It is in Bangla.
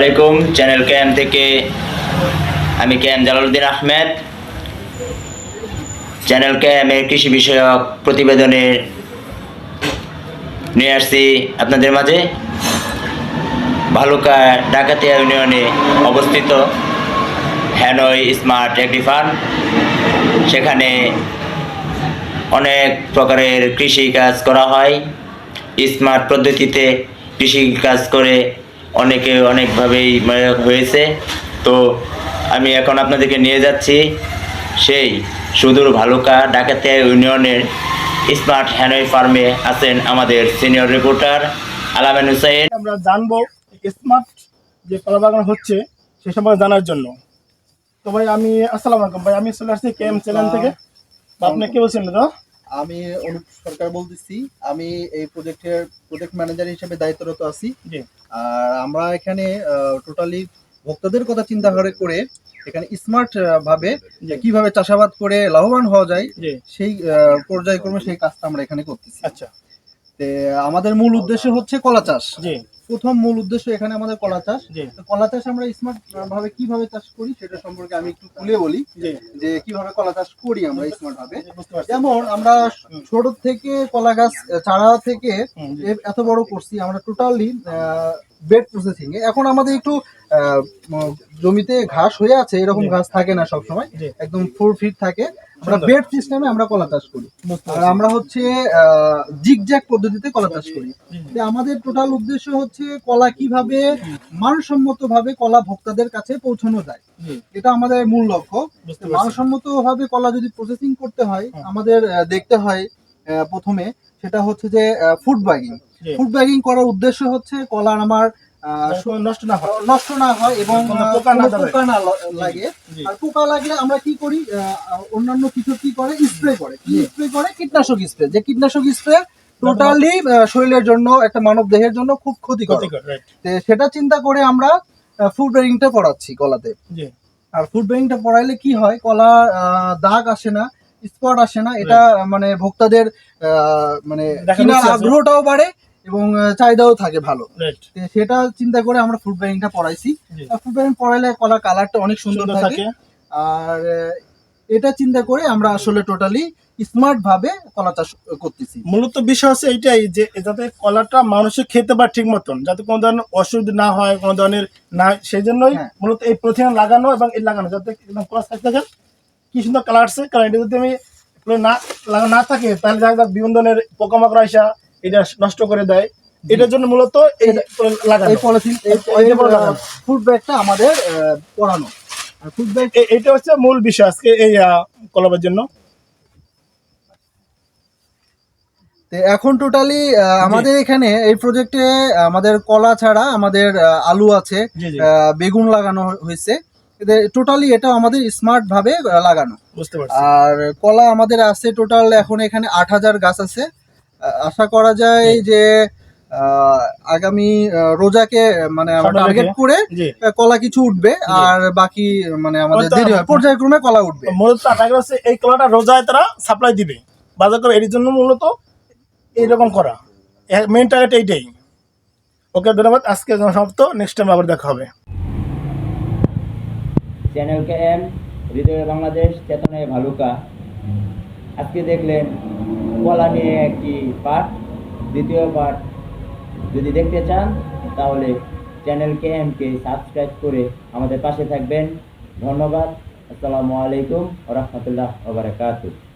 আলাইকুম চ্যানেল ক্যাম থেকে আমি ক্যাম জালালউদ্দিন আহমেদ। চ্যানেল ক্যামের কৃষি বিষয়ক প্রতিবেদনে নিয়ে আসছি আপনাদের মাঝে। ভালুকা ডাকাতিয়া ইউনিয়নে অবস্থিত হ্যানয় স্মার্ট এগ্রি ফার্ম। সেখানে অনেক প্রকারের কৃষি কাজ করা হয়। স্মার্ট পদ্ধতিতে কৃষি কাজ করে অনেকে অনেকভাবেই মানে হয়েছে। তো আমি এখন আপনাদেরকে নিয়ে যাচ্ছি সেই সুদূর ভালুকা ডাকাতিয়া ইউনিয়নের স্মার্ট হ্যানয় ফার্মে আছেন আমাদের সিনিয়র রিপোর্টার আলামেন হুসাইন। আমরা জানব স্মার্ট যে কলা বাগান হচ্ছে সে সম্পর্কে জানার জন্য। তো ভাই, আমি আসসালামু আলাইকুম। ভাই, আমি চলে আসছি কেএম চ্যানেল থেকে। আপনি কে বলছেন তো আমি অনুপ সরকার বলতেছি আমি এই প্রজেক্টের প্রজেক্ট ম্যানেজার হিসেবে দায়িত্বরত আছি। আর আমরা এখানে টোটালি ভোক্তাদের কথা চিন্তা করে করে এখানে স্মার্ট ভাবে কীভাবে চাষাবাদ করে লাভবান হওয়া যায় সেই পর্যায়ক্রমে সেই কাজটা আমরা এখানে করতেছি। আচ্ছা। তে আমাদের মূল উদ্দেশ্য হচ্ছে কলা চাষ। জি। প্রথম মূল উদ্দেশ্য এখানে আমাদের কলা চাষ। কলা চাষ আমরা স্মার্ট ভাবে কীভাবে চাষ করি সেটা সম্পর্কে আমি একটু খুলে বলি যে কীভাবে কলা চাষ করি আমরা স্মার্ট ভাবে। যেমন আমরা ছোট থেকে কলা গাছ চারা থেকে এত বড় করছি আমরা টোটালি বেড প্রসেসিং এ এখন আমাদের একটু আহ, জমিতে ঘাস হয়ে আছে এরকম ঘাস থাকে না সব সময় একদম ফোর ফিট থাকে। আমরা বেড সিস্টেমে আমরা কলা চাষ করি। আর আমরা হচ্ছে জিগজ্যাগ পদ্ধতিতে কলা চাষ করি। আমাদের টোটাল উদ্দেশ্য হচ্ছে কলা কীভাবে মানসম্মত ভাবে কলা ভোক্তাদের কাছে পৌঁছানো যায়। এটা আমাদের মূল লক্ষ্য। মানসম্মত ভাবে কলা যদি প্রসেসিং করতে হয় আমাদের দেখতে হয় প্রথমে সেটা হচ্ছে যে ফুড ব্যাগিং ফুড ব্যাগিং করার উদ্দেশ্য হচ্ছে কলার আমার নষ্ট না হয়। নষ্ট না হয় এবং পোকা না পোকা না লাগে। আর পোকা লাগলে আমরা কি করি? অন্যান্য কিছু কি করে? স্প্রে করে। কি স্প্রে করে? কীটনাশক স্প্রে। যে কীটনাশক স্প্রে টোটালি শরীরের জন্য একটা মানব দেহের জন্য খুব ক্ষতিকর। সেটা চিন্তা করে আমরা ফুড ব্যাগিংটা করাচ্ছি কলাতে। আর ফুড ব্যাগিংটা পড়াইলে কি হয়? কলা দাগ আসে না স্পট আসে না। এটা মানে ভোক্তাদের আহ, মানে কেনার আগ্রহটাও বাড়ে এবং চাহিদাও থাকে ভালো। সেটা চিন্তা করে আমরা ফুড ব্যাগিংটা পড়াইছি ফুড ব্যাগিং পড়াইলে কলার কালারটা অনেক সুন্দর থাকে। থাকে। আর এটা চিন্তা করে আমরা আসলে টোটালি স্মার্ট ভাবে কলা চাষ করতেছি। মূলত বিষয় হচ্ছে এইটাই যে যাতে কলাটা মানুষে খেতে পারে ঠিক মতন যাতে কোনো ধরনের অসুবিধা না হয় কোনো ধরনের না সেই জন্যই হ্যাঁ। মূলত এই প্রথমে লাগানো এবং এই লাগানো যাতে একদম ক্রস থাকতে থাকে। কি সুন্দর কালার আসছে কারণ এটা যদি আমি না লাগা না থাকে তাহলে দেখা যায় বিভিন্ন ধরনের পোকামাকড় আসা এটা নষ্ট করে দেয়। এটার জন্য মূলত এই লাগানো। এই পলিথিন। ফুড ব্যাগটা আমাদের পড়ানো ফুড ব্যাগ এটা হচ্ছে মূল বিষয় আজকে এই কলাবার জন্য। এখন টোটালি আমাদের এখানে এই প্রজেক্টে আমাদের কলা ছাড়া আমাদের আলু আছে বেগুন লাগানো হয়েছে। টোটালি এটা আমাদের স্মার্ট ভাবে লাগানো। বুঝতে পারছি। আর কলা আমাদের আছে টোটাল এখন এখানে আট হাজার গাছ আছে। আশা করা যায় যে আহ, আগামী রোজাকে মানে আমরা টার্গেট করে কলা কিছু উঠবে আর বাকি মানে আমাদের দেরি হয় পর্যায়ক্রমে কলা উঠবে। মূলত টার্গেট এই কলাটা রোজায় তারা সাপ্লাই দিবে। বাজার করে এর জন্য মূলত এইরকম করা। মেন টার্গেট এইটাই। ওকে ধন্যবাদ। আজকে সমাপ্ত। নেক্সট টাইম আবার দেখা হবে। চ্যানেল কে এম হৃদয় বাংলাদেশ চেতনায় ভালুকা। আজকে দেখলেন কলা নিয়ে একটি পাঠ, দ্বিতীয় পাঠ। যদি দেখতে চান, তাহলে চ্যানেল কে এমকে সাবস্ক্রাইব করে আমাদের পাশে থাকবেন। ধন্যবাদ। আসসালামু আলাইকুম রহমতুল্লাহ ওবরাকাতুহ